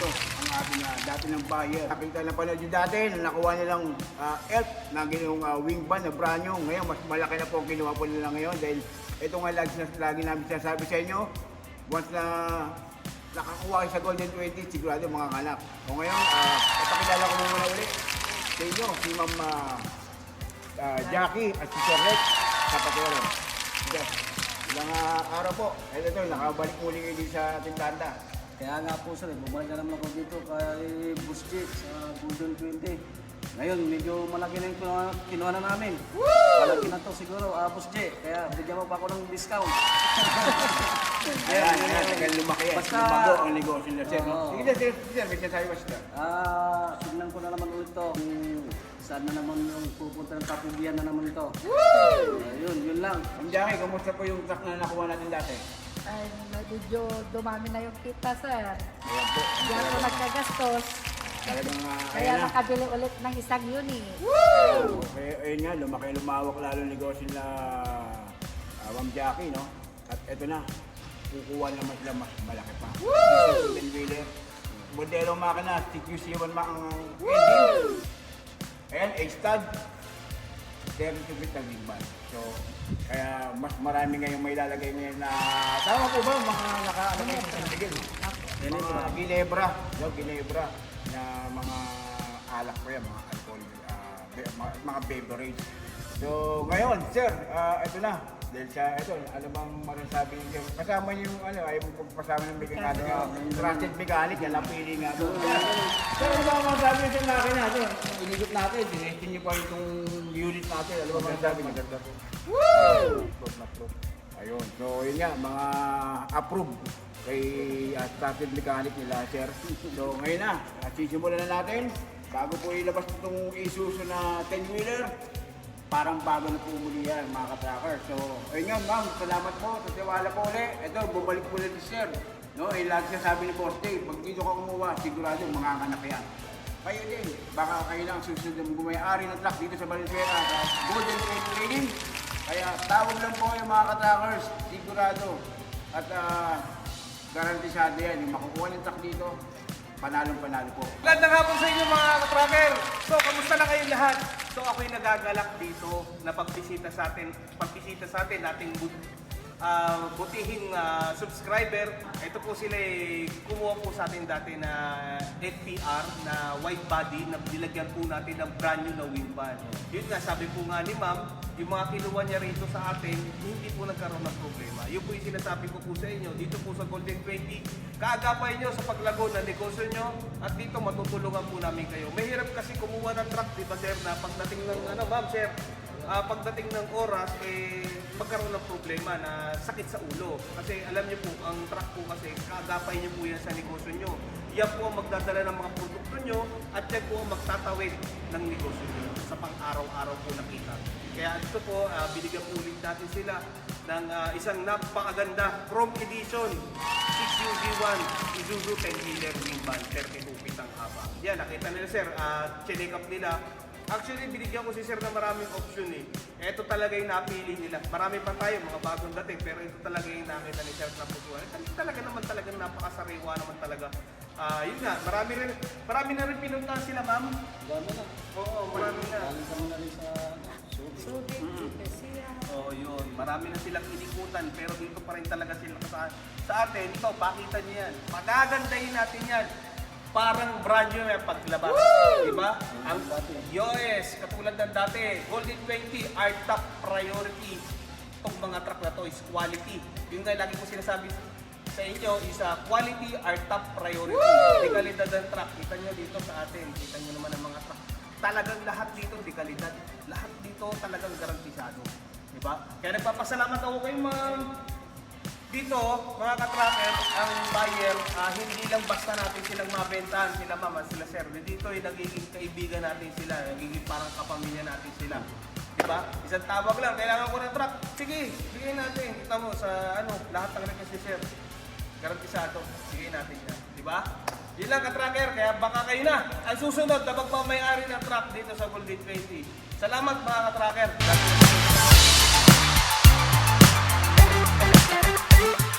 dito ang ating uh, dati ng buyer. Nakita na panood yung dati na nakuha nilang uh, elf na ginawang uh, wing band na brand new. Ngayon, mas malaki na po ang ginawa po nila ngayon dahil ito nga lagi, lagi namin sinasabi sa inyo, once na nakakuha kayo sa Golden 20, sigurado mga kanak. O ngayon, uh, papakilala ko muna ulit sa inyo, si Ma'am ah, ah, Jackie at si Sir Rex sa Patero. Yes. Ilang ah, araw po, ito ito, nakabalik muli kayo dito sa ating tanda. Kaya nga po sir, bumalik na naman ako dito kay Busjit sa Golden 20. Ngayon, medyo malaki na yung kinuha, kinuha na namin. Malaki na to siguro, uh, Busjit. Kaya bigyan mo pa ako ng discount. Ayan, ayan, tagal lumaki yan. Basta- Lumago ang negosyo niya, sir. no? Oo. Sige, sir, sir, sir, may sinasabi ba siya? Ah, tignan ko na naman ulit to. Kung saan na naman yung pupunta ng kapugian na naman ito. Ayun, yun lang. Ma'am Jackie, kamusta po yung truck na nakuha natin dati? Ay, medyo dumami na yung kita, sir. Ayan po. Kaya ako nagkagastos. Talagang, Kaya ayan na. nakabili ulit ng isang unit. Kaya ayun nga, lumaki lumawak lalo ang negosyo na uh, Ma'am Jackie, no? At eto na, kukuha naman sila mas malaki pa. Woo! wheeler. Modelo makina, CQC1 ma ang engine. Ayan, A-stud. 32 feet ang big band. So, kaya mas marami ngayong may lalagay ngayon na, tama po ba, mga naka, ano kayo sa tigil? Mga ginebra, no, ginebra, na mga alak po yan, mga alcohol, be- mga, mga beverage. So, ngayon, sir, ah, ito na. Dahil sa, ito, ano bang masasabi niyo? Kasama niyo yung, ano, ayaw mo pagpasama ng mechanic, uh, trusted mechanic, yan ang pili nga. So, ano ba ang masasabi niyo sa makina? Ito, inigot natin, dinestin niyo pa itong unit natin. Ano ba masasabi niyo? Ganda po. Woo! Ayun, so yun nga, mga approve kay uh, trusted mechanic nila, sir. So ngayon na, at sisimulan na natin. Bago po ilabas itong Isuzu na 10-wheeler, parang bago na po muli yan, mga ka-tracker. So, ayun nga, ma'am, salamat po. Sa tiwala po ulit. Ito, bumalik po ulit si sir. No, eh, lagi siya sabi ni Forte, pag dito ka kumuha, sigurado manganganak yan. Kayo din, baka kayo lang susunod na gumayari ng truck dito sa Valenzuela sa Golden Trail Trading. Kaya tawag lang po kayo mga ka-trackers, sigurado. At ah, garantisado yan, yung makukuha ng truck dito, panalong panalo po. Magandang hapon sa inyo mga ka-tracker. So, kamusta na kayong lahat? So, ako'y nagagalak dito na pagbisita sa atin, pagbisita sa atin, ating but, ah, butihing ah, subscriber. Ito po sila eh, kumuha po sa atin dati na FPR na white body na nilagyan po natin ng brand new na wing band. Yun nga, sabi po nga ni ma'am, yung mga kinuha niya rito sa atin, hindi po nagkaroon ng problema. Yun po yung sinasabi ko po sa inyo, dito po sa Golden 20, kaagapay nyo sa paglago ng negosyo nyo at dito matutulungan po namin kayo. Mahirap kasi kumuha ng truck, di ba sir, na pagdating ng, ano ma'am sir, ah, pagdating ng oras, eh, magkaroon ng problema na sakit sa ulo. Kasi alam niyo po, ang truck po kasi, kaagapay niyo po yan sa negosyo nyo. Yan po ang magdadala ng mga produkto nyo at yan po ang magtatawid ng negosyo nyo sa pang-araw-araw po na kita. Kaya ito po, ah, binigyan po ulit natin sila ng ah, isang napakaganda Chrome Edition 6UV1 Isuzu 10-wheeler wing van 32 feet ang haba. Yan, nakita nila sir, at check up nila. Actually, binigyan ko si sir na maraming option eh. Ito talaga yung napili nila. Marami pa tayo, mga bagong dating, pero ito talaga yung nakita ni sir na pusuan. Ito talaga naman talaga napakasariwa naman talaga. Ah, yun nga, marami rin, marami na rin pinuntahan sila ma'am. Dami na. Oo, marami na. Galing kami na rin sa ano, Subi. Subic, Pesiya. Oo, yun. Marami na silang inikutan, pero dito pa rin talaga sila sa, sa atin. Ito, pakita niyo yan. Magagandahin natin yan. Parang brand new yung paglabas. Di ba? Ang yes, katulad ng dati, Golden 20, our top priority. Itong mga truck na to is quality. Yung nga lagi ko sinasabi sa inyo is uh, quality our top priority. Di kalidad ng truck. Kita nyo dito sa atin. Kita nyo naman ang mga truck. Talagang lahat dito di kalidad. Lahat dito talagang garantisado. Di ba? Kaya nagpapasalamat ako kay ma'am. Dito, mga ka-tracker, ang buyer, ah, hindi lang basta natin silang mabentahan, sila mama, sila sir. Dito ay nagiging kaibigan natin sila, nagiging parang kapamilya natin sila. Di ba? Isang tawag lang, kailangan ko ng truck. Sige, bigyan natin. Kita mo sa ano, lahat ng request ni. Garantisado, bigyan natin yan. Di ba? Yun lang ka-tracker, kaya baka kayo na ang susunod na magmamayari ng truck dito sa Golden 20. Salamat mga ka-tracker. God Thank you.